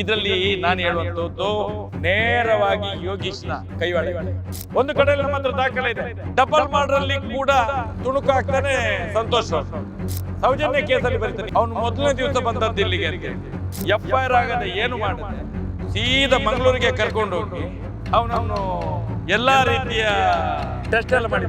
ಇದರಲ್ಲಿ ನಾನು ಹೇಳುವಂತದ್ದು ನೇರವಾಗಿ ಯೋಗೀಶ್ನ ಕೈವಾಡ. ಒಂದು ಕಡೆಯಲ್ಲಿ ನಮ್ಮ ಹತ್ರ ದಾಖಲೆ ಇದೆ. ಡಬಲ್ ಮಾಡ್ರಲ್ಲಿ ಕೂಡ ತುಣುಕು ಹಾಕ್ತಾನೆ ಸಂತೋಷ್. ಸೌಜನ್ಯ ಕೇಸಲ್ಲಿ ಬರೀತಾನೆ. ಅವನು ಮೊದಲನೇ ದಿವಸ ಬಂದದ್ದು ಇಲ್ಲಿಗೆ ಅಂತ ಎಫ್ ಐ ಆರ್ ಆಗದೆ ಏನು ಮಾಡಿದೆ? ಸೀದಾ ಮಂಗಳೂರಿಗೆ ಕರ್ಕೊಂಡು ಹೋಗಿ ಅವನವನು ಎಲ್ಲಾ ರೀತಿಯ ಟೆಸ್ಟ್ ಎಲ್ಲ ಮಾಡಿ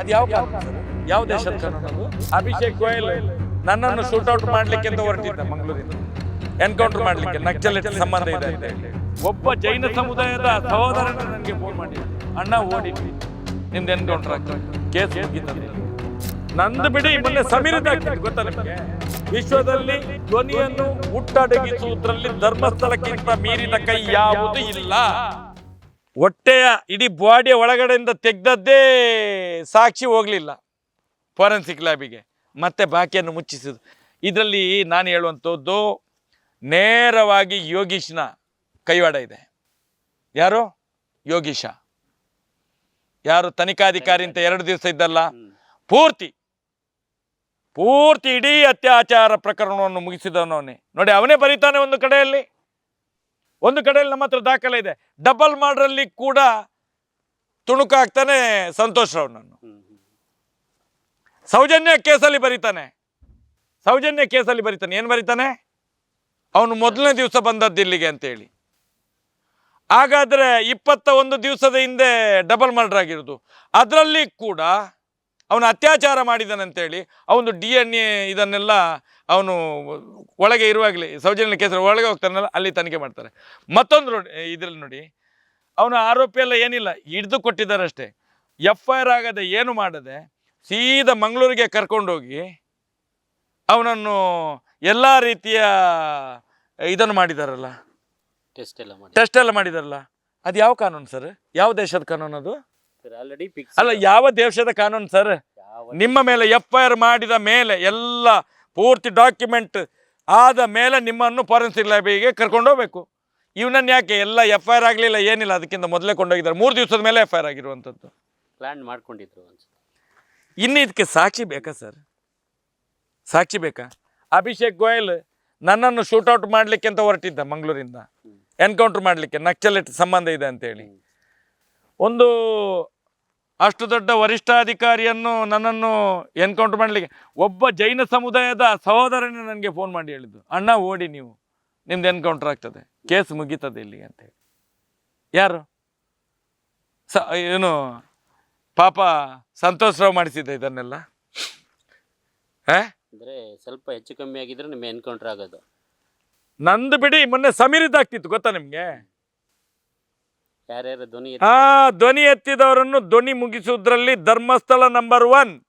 ಅದು ಯಾವ? ಯಾವ ದೇಶದ ಕಾನೂನು ಅಭಿಷೇಕ್ ಗೋಯಲ್ ನನ್ನನ್ನು ಶೂಟ್ಔಟ್ ಮಾಡ್ಲಿಕ್ಕೆ ಅಂತ ಹೊರಟಿದ್ದ ಮಂಗಳೂರಿಂದ. ಎನ್ಕೌಂಟರ್ ಮಾಡಲಿಕ್ಕೆ ನಕ್ಸಲ್ ಸಂಬಂಧ ಇದೆ ಅಂತ ಹೇಳಿ. ಒಬ್ಬ ಜೈನ ಸಮುದಾಯದ ಸಹೋದರನ ನನಗೆ ಫೋನ್ ಮಾಡಿ ಅಣ್ಣ ಓಡಿ. ನಿಮ್ದು ಎನ್ಕೌಂಟರ್ ಆಗ್ತದೆ ಕೇಸ್ ಮುಗಿತದೆ. ನಂದು ಬಿಡಿ ಮೊನ್ನೆ ಸಮೀರಿತ ಆಗ್ತದೆ ಗೊತ್ತಾ ನಿಮಗೆ? ವಿಶ್ವದಲ್ಲಿ ಧ್ವನಿಯನ್ನು ಹುಟ್ಟಡಗಿಸುವುದರಲ್ಲಿ ಧರ್ಮಸ್ಥಳಕ್ಕಿಂತ ಮೀರಿದ ಕೈ ಯಾವುದು ಇಲ್ಲ. ಹೊಟ್ಟೆಯ ಇಡೀ ಬಾಡಿಯ ಒಳಗಡೆಯಿಂದ ತೆಗ್ದದ್ದೇ ಸಾಕ್ಷಿ ಹೋಗ್ಲಿಲ್ಲ. ಫಾರೆನ್ಸಿಕ್ ಲ್ಯಾಬಿಗೆ ಮತ್ತೆ ಬಾಕಿಯನ್ನು ಮುಚ್ಚಿಸಿದ್ದು. ಇದರಲ್ಲಿ ನಾನು ಹೇಳುವಂಥದ್ದು ನೇರವಾಗಿ ಯೋಗೀಶ್ನ ಕೈವಾಡ ಇದೆ. ಯಾರು? ಯೋಗೀಶ. ಯಾರು ತನಿಖಾಧಿಕಾರಿ ಅಂತ ಎರಡು ದಿವಸ ಇದ್ದಲ್ಲ? ಪೂರ್ತಿ. ಪೂರ್ತಿ ಇಡೀ ಅತ್ಯಾಚಾರ ಪ್ರಕರಣವನ್ನು ಮುಗಿಸಿದವನವನೇ ನೋಡಿ, ಅವನೇ ಬರೀತಾನೆ ಒಂದು ಕಡೆಯಲ್ಲಿ. ಒಂದು ಕಡೆಯಲ್ಲಿ ನಮ್ಮ ಹತ್ರ ದಾಖಲೆ ಇದೆ. ಡಬಲ್ ಮಾಡ್ರಲ್ಲಿ ಕೂಡ ತುಣುಕು ಹಾಕ್ತಾನೆ ಸಂತೋಷ್ ರಾವ್ನನ್ನು ಸೌಜನ್ಯ ಕೇಸಲ್ಲಿ ಬರೀತಾನೆ. ಸೌಜನ್ಯ ಕೇಸಲ್ಲಿ ಬರೀತಾನೆ. ಏನು ಬರೀತಾನೆ? ಅವನು ಮೊದಲನೇ ದಿವಸ ಬಂದದ್ದು ಇಲ್ಲಿಗೆ ಅಂತೇಳಿ. ಹಾಗಾದರೆ ಇಪ್ಪತ್ತ ಒಂದು ದಿವಸದ ಹಿಂದೆ ಡಬಲ್ ಮರ್ಡರ್ ಆಗಿರೋದು. ಅದರಲ್ಲಿ ಕೂಡ ಅವನು ಅತ್ಯಾಚಾರ ಮಾಡಿದನಂತೇಳಿ ಅವನು ಡಿ ಎನ್ ಎ ಇದನ್ನೆಲ್ಲ ಅವನು ಒಳಗೆ ಇರುವಾಗಲೇ ಸೌಜನ್ಯ ಕೇಸಲ್ಲಿ ಒಳಗೆ ಹೋಗ್ತಾನಲ್ಲ, ಅಲ್ಲಿ ತನಿಖೆ ಮಾಡ್ತಾರೆ. ಮತ್ತೊಂದು ಇದರಲ್ಲಿ ನೋಡಿ, ಅವನ ಆರೋಪಿ ಎಲ್ಲ ಏನಿಲ್ಲ, ಹಿಡಿದು ಕೊಟ್ಟಿದ್ದಾರೆ ಅಷ್ಟೇ ಎಫ್ ಐ ಆರ್ ಆಗದೆ ಏನು ಮಾಡದೆ, ಸೀದಾ ಮಂಗಳೂರಿಗೆ ಕರ್ಕೊಂಡೋಗಿ ಅವನನ್ನು ಎಲ್ಲ ರೀತಿಯ ಇದನ್ನು ಮಾಡಿದಾರಲ್ಲ? ಟೆಸ್ಟ್ ಎಲ್ಲ ಮಾಡಿ ಟೆಸ್ಟ್ ಎಲ್ಲ ಮಾಡಿದಾರಲ್ಲ? ಅದು ಯಾವ ಕಾನೂನು ಸರ್? ಯಾವ ದೇಶದ ಕಾನೂನು ಅದು? ಆಲ್ರೆಡಿ ಫಿಕ್ಸ್ ಅಲ್ಲ ಯಾವ ದೇಶದ ಕಾನೂನು ಸರ್? ನಿಮ್ಮ ಮೇಲೆ ಎಫ್ ಐ ಆರ್ ಮಾಡಿದ ಮೇಲೆ ಎಲ್ಲ ಪೂರ್ತಿ ಡಾಕ್ಯುಮೆಂಟ್ ಆದ ಮೇಲೆ ನಿಮ್ಮನ್ನು ಫಾರೆನ್ಸಿಕ್ ಲ್ಯಾಬಿಗೆ ಕರ್ಕೊಂಡು ಹೋಗ್ಬೇಕು. ಇವನನ್ನ ಯಾಕೆ? ಎಲ್ಲ ಎಫ್ ಐ ಆರ್ ಆಗಲಿಲ್ಲ ಏನಿಲ್ಲ ಅದಕ್ಕಿಂತ ಮೊದಲೇ ಕೊಂಡೋಗಿದ್ದಾರೆ. ಮೂರು ದಿವಸದ ಮೇಲೆ ಎಫ್ ಐ ಆರ್ ಆಗಿರುವಂಥದ್ದು. ಪ್ಲಾನ್ ಮಾಡ್ಕೊಂಡಿದ್ರು ಅನ್ಸುತ್ತೆ. ಇನ್ನು ಇದಕ್ಕೆ ಸಾಕ್ಷಿ ಬೇಕಾ ಸರ್? ಸಾಕ್ಷಿ ಬೇಕಾ? ಅಭಿಷೇಕ್ ಗೋಯಲ್ ನನ್ನನ್ನು ಶೂಟೌಟ್ ಮಾಡಲಿಕ್ಕೆ ಅಂತ ಹೊರಟಿದ್ದ ಮಂಗಳೂರಿಂದ. ಎನ್ಕೌಂಟರ್ ಮಾಡಲಿಕ್ಕೆ ನಕ್ಸಲೆಟ್ ಸಂಬಂಧ ಇದೆ ಅಂತೇಳಿ. ಒಂದು ಅಷ್ಟು ದೊಡ್ಡ ವರಿಷ್ಠಾಧಿಕಾರಿಯನ್ನು ನನ್ನನ್ನು ಎನ್ಕೌಂಟರ್ ಮಾಡಲಿಕ್ಕೆ ಒಬ್ಬ ಜೈನ ಸಮುದಾಯದ ಸಹೋದರನೇ ನನಗೆ ಫೋನ್ ಮಾಡಿ ಹೇಳಿದ್ದು ಅಣ್ಣ ಓಡಿ ನೀವು. ನಿಮ್ದು ಎನ್ಕೌಂಟರ್ ಆಗ್ತದೆ. ಕೇಸ್ ಮುಗೀತದೆ ಇಲ್ಲಿಗೆ ಅಂತೇಳಿ. ಯಾರು? ಸ ಏನು ಪಾಪ ಸಂತೋಷ್ ರಾವ್ ಮಾಡಿಸಿದ್ದೆ ಇದನ್ನೆಲ್ಲ? ಹಾ? ಅಂದ್ರೆ ಸ್ವಲ್ಪ ಹೆಚ್ಚು ಕಮ್ಮಿ ಆಗಿದ್ರೆ ನಿಮ್ಗೆ ಎನ್ಕೌಂಟರ್ ಆಗೋದು. ನಂದು ಬಿಡಿ ಮೊನ್ನೆ ಸಮೀರ್ ಇದಾಗ್ತಿತ್ತು ಗೊತ್ತಾ ನಿಮ್ಗೆ? ಯಾರ್ಯಾರು ಧ್ವನಿ ಆ ಧ್ವನಿ ಎತ್ತಿದವರನ್ನು ಧ್ವನಿ ಮುಗಿಸುವುದರಲ್ಲಿ ಧರ್ಮಸ್ಥಳ ನಂಬರ್ ಒನ್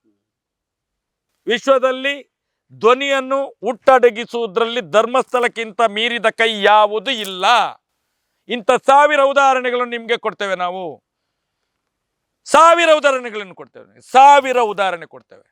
ವಿಶ್ವದಲ್ಲಿ ಧ್ವನಿಯನ್ನು ಹುಟ್ಟಡಗಿಸುವುದರಲ್ಲಿ ಧರ್ಮಸ್ಥಳಕ್ಕಿಂತ ಮೀರಿದ ಕೈ ಯಾವುದು ಇಲ್ಲ. ಇಂಥ ಸಾವಿರ ಉದಾಹರಣೆಗಳನ್ನು ನಿಮಗೆ ಕೊಡ್ತೇವೆ ನಾವು. ಸಾವಿರ ಉದಾಹರಣೆಗಳನ್ನು ಕೊಡ್ತೇವೆ. ಸಾವಿರ ಉದಾಹರಣೆ ಕೊಡ್ತೇವೆ.